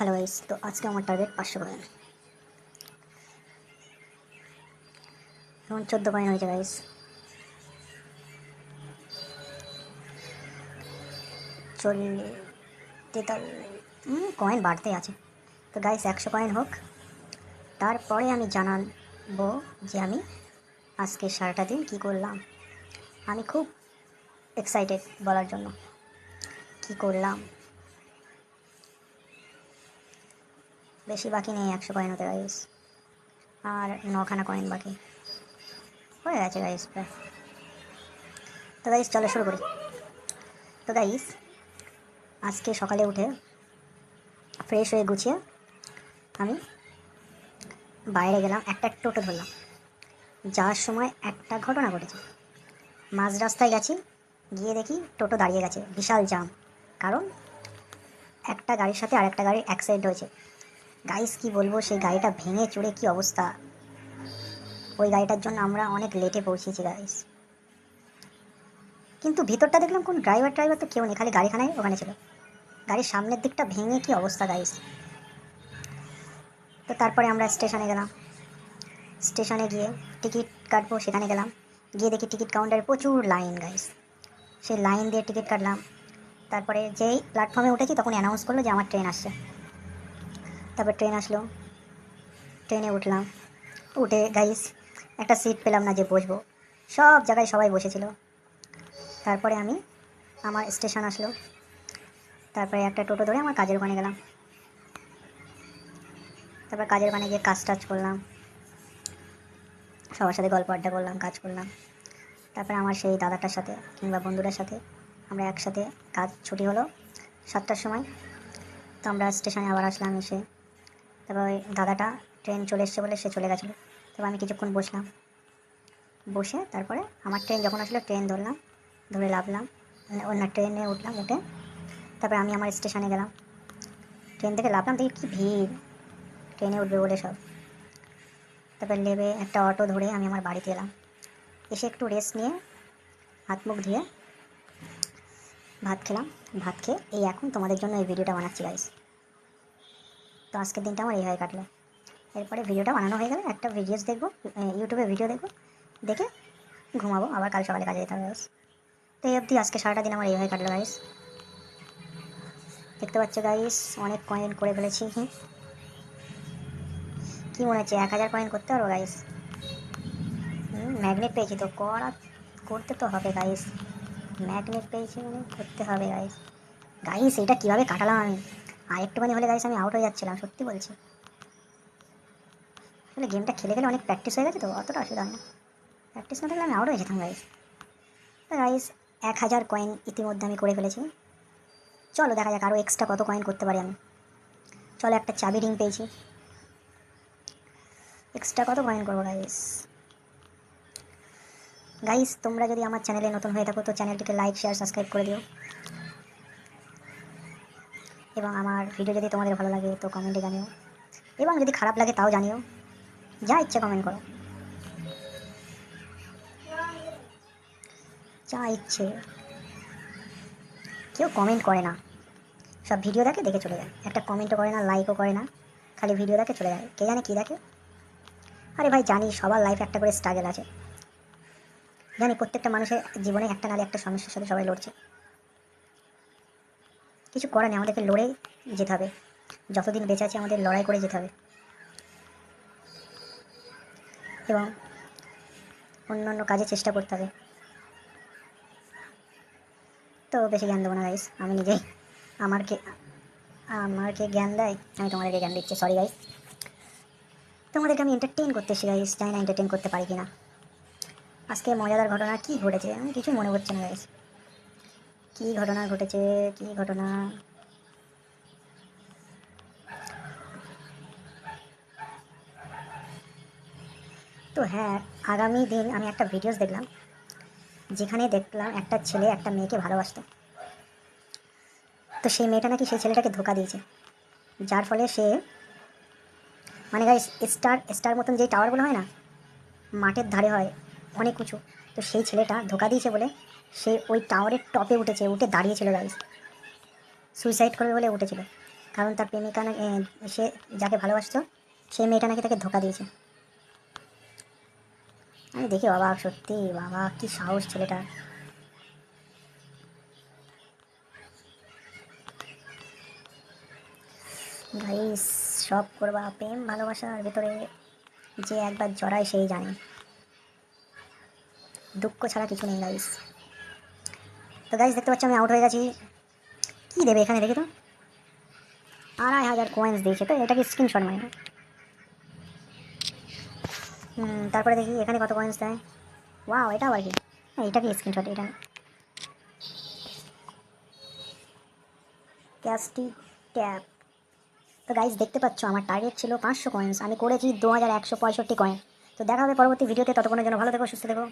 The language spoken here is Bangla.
হ্যালো গাইস তো আজকে আমার টার্গেট পাঁচশো কয়েন এখন চোদ্দ কয়েন হয়েছে গাইস চল্লিশ, তেতাল্লিশ কয়েন বাড়তেই আছে। তো গাইস একশো কয়েন হোক। তারপরে আমি জানাব যে আমি আজকে সারাটা দিন কী করলাম। আমি খুব এক্সাইটেড বলার জন্য। কী করলাম? বেশি বাকি নেই, একশো কয়েন হতে গাইস আর নখানা কয়েন বাকি। হয়ে গেছে গাইস প্রায়। তো গাইস চলো শুরু করি। তো গাইস আজকে সকালে উঠে ফ্রেশ হয়ে গুছিয়ে আমি বাইরে গেলাম, একটা টোটো ধরলাম। যাওয়ার সময় একটা ঘটনা ঘটেছে। মাঝ রাস্তায় গেছি, গিয়ে দেখি টোটো দাঁড়িয়ে গেছে, বিশাল জাম কারণ একটা গাড়ির সাথে আরেকটা গাড়ির অ্যাক্সিডেন্ট হয়েছে। গাইস কি বলব, সেই গাড়িটা ভেঙে চুরে কি অবস্থা? ওই গাড়িটার জন্য আমরা অনেক লেটে পৌঁছেছি গাইস। কিন্তু ভিতরটা দেখলাম কোন ড্রাইভার ড্রাইভার তো কেউ নেই, খালি গাড়িখানায় ওখানে ছিল। গাড়ির সামনের দিকটা ভেঙে কি অবস্থা গাইস? তো তারপরে আমরা স্টেশনে গেলাম। স্টেশনে গিয়ে টিকিট কাটবো, সেখানে গেলাম। গিয়ে দেখি টিকিট কাউন্টারে প্রচুর লাইন গাইস। সেই লাইন দিয়ে টিকিট কাটলাম। তারপরে যেই প্ল্যাটফর্মে উঠেছি তখন অ্যানাউন্স করল যে আমার ট্রেন আসছে। তারপর ট্রেন আসলো। ট্রেনে উঠলাম। উঠে গাইস একটা সিট পেলাম না যে বসবো। সব জায়গায় সবাই বসেছিল। তারপরে আমি, আমার স্টেশন আসলো। তারপরে একটা টোটো ধরে আমার কাজের ওখানে গেলাম। তারপর কাজের ওখানে গিয়ে কাজ টাজ করলাম। সবার সাথে গল্প আড্ডা করলাম, কাজ করলাম। তারপরে আমার সেই দাদাটার সাথে কিংবা বন্ধুটার সাথে আমরা একসাথে কাজ ছুটি হলো সাতটার সময়। তো আমরা স্টেশনে আবার আসলাম এসে। তারপর ওই দাদাটা ট্রেন চলে এসছে বলে সে চলে গেছিল। তারপর আমি কিছুক্ষণ বসলাম। বসে তারপরে আমার ট্রেন যখন আসলো ট্রেন ধরলাম, ধরে লাভলাম মানে অন্য ট্রেনে উঠলাম, উঠে তারপরে আমি আমার স্টেশনে গেলাম। ট্রেন থেকে লাভলাম, দেখি কী ভিড় ট্রেনে উঠবে বলে সব। তারপর নেবে একটা অটো ধরে আমি আমার বাড়িতে এলাম। এসে একটু রেস্ট নিয়ে হাত মুখ ধুয়ে ভাত খেলাম। ভাত খেয়ে এই এখন তোমাদের জন্য এই ভিডিওটা বানাচ্ছি গাইস তো আজকের দিনটা আমার এইভাবে কাটলো। এরপরে ভিডিওটা বানানো হয়ে গেলে একটা ভিডিওস দেখব ইউটিউবে ভিডিও দেখব, দেখে ঘুমাবো, আবার কাল সকালে কাজে যেতে হবে তো এই অবধি আজকে সারাটা দিন আমার এইভাবে কাটলো গাইস দেখতে পাচ্ছ গাইস অনেক কয়েন করে ফেলেছি। কি মনে হচ্ছে, এক হাজার কয়েন করতে পারব গাইস ম্যাগনেট পেয়েছি তো, করা, করতে তো হবে গাইস ম্যাগনেট পেয়েছি মানে করতে হবে গাইস গাইস এটা কীভাবে কাটালাম আমি? আর একটুখানি হলে গাইস আমি আউট হয়ে যাচ্ছিলাম, সত্যি বলছি। আসলে গেমটা খেলে গেলে অনেক প্র্যাকটিস হয়ে গেছে তো, অতটা অসুবিধা হয় না। প্র্যাকটিস না থাকলে আমি আউট হয়ে যেতাম গাইস গাইস এক হাজার কয়েন ইতিমধ্যে আমি করে ফেলেছি। চলো দেখা যাক আরও এক্সট্রা কত কয়েন করতে পারি আমি। চলো একটা চাবি রিং পেয়েছি। এক্সট্রা কত কয়েন করব গাইস গাইস তোমরা যদি আমার চ্যানেলে নতুন হয়ে থাকো তো চ্যানেলটিকে লাইক শেয়ার সাবস্ক্রাইব করে দিও। এবং আমার ভিডিও যদি তোমাদের ভালো লাগে, তো কমেন্টে জানিও। এবং যদি খারাপ লাগে, তাও জানিও। যা ইচ্ছে কমেন্ট করো। যা ইচ্ছে। কেউ কমেন্ট করে না। সব ভিডিও দেখে দেখে চলে যায়। একটা কমেন্টও করে না লাইকও করে না। খালি ভিডিও দেখে চলে যায়। কে জানে কী দেখে? আরে ভাই, জানি সবার লাইফে একটা করে স্ট্রাগল আছে। জানি প্রত্যেকটা মানুষের জীবনে একটা নালে একটা সমস্যার সাথে সবাই লড়ছে। কিছু করার নেই, আমাদেরকে লড়ে যেতে হবে। যতদিন বেঁচে আছে, আমাদের লড়াই করে যেতে হবে। এবং অন্য অন্য কাজে চেষ্টা করতে হবে। তো বেশি জ্ঞান দেবো না গাইস আমি নিজেই আমারকে আমাকে জ্ঞান দেয়, আমি তোমাদেরকে জ্ঞান দিচ্ছি। সরি গাইস তোমাদেরকে আমি এন্টারটেইন করতে এসেছি গাইস জানি না এন্টারটেইন করতে পারি কি না আজকে মজাদার ঘটনা কি ঘটেছে, আমি কিছুই মনে করছি না গাইস কি ঘটনা ঘটেছে? কি ঘটনা? তো হ্যাঁ আগামী দিন আমি একটা ভিডিওস দেখলাম, যেখানে দেখলাম একটা ছেলে একটা মেয়েকে ভালোবাসতো। তো সেই মেয়েটা নাকি সেই ছেলেটাকে ধোকা দিয়েছে। যার ফলে সে মানে গাইস স্টার স্টার মতন যেই টাওয়ারগুলো হয় না, মাঠের ধারে হয়, অনেক উঁচু। তো সেই ছেলেটা ধোকা দিয়েছে বলে সে ওই টাওয়ারের টপে উঠেছে, উঠে দাঁড়িয়েছিল গাইস সুইসাইড করবে বলে উঠেছিল। কারণ তার প্রেমিকা না সে যাকে ভালোবাসতো, সে মেয়েটা নাকি তাকে ধোকা দিয়েছে। আমি দেখি বাবা সত্যি বাবা, কি সাহস ছেলেটা। গাইস সব করবা, প্রেম ভালোবাসার ভেতরে যে একবার জড়ায় সেই জানে। দুঃখ ছাড়া কিছু নেই গাইস তো গাইস দেখতে পাচ্ছ আমি আউট হয়ে গেছি। কী দেবে এখানে দেখি তো? আড়াই হাজার কয়েন্স দিয়েছে তো, এটা কি স্ক্রিনশট মানে? তারপরে দেখি এখানে কত কয়েন্স দেয়। ওয়াও এটা আবার কি। হ্যাঁ এটা কি স্ক্রিনশট এটা? ক্যাশটি ট্যাপ তো গাইজ দেখতে পাচ্ছ আমার টার্গেট ছিল পাঁচশো কয়েন্স আমি করেছি দু হাজার একশো পঁয়ষট্টি কয়েন তো দেখা হবে পরবর্তী ভিডিওতে ততক্ষণের জন্য ভালো থেকো, সুস্থ থেকো।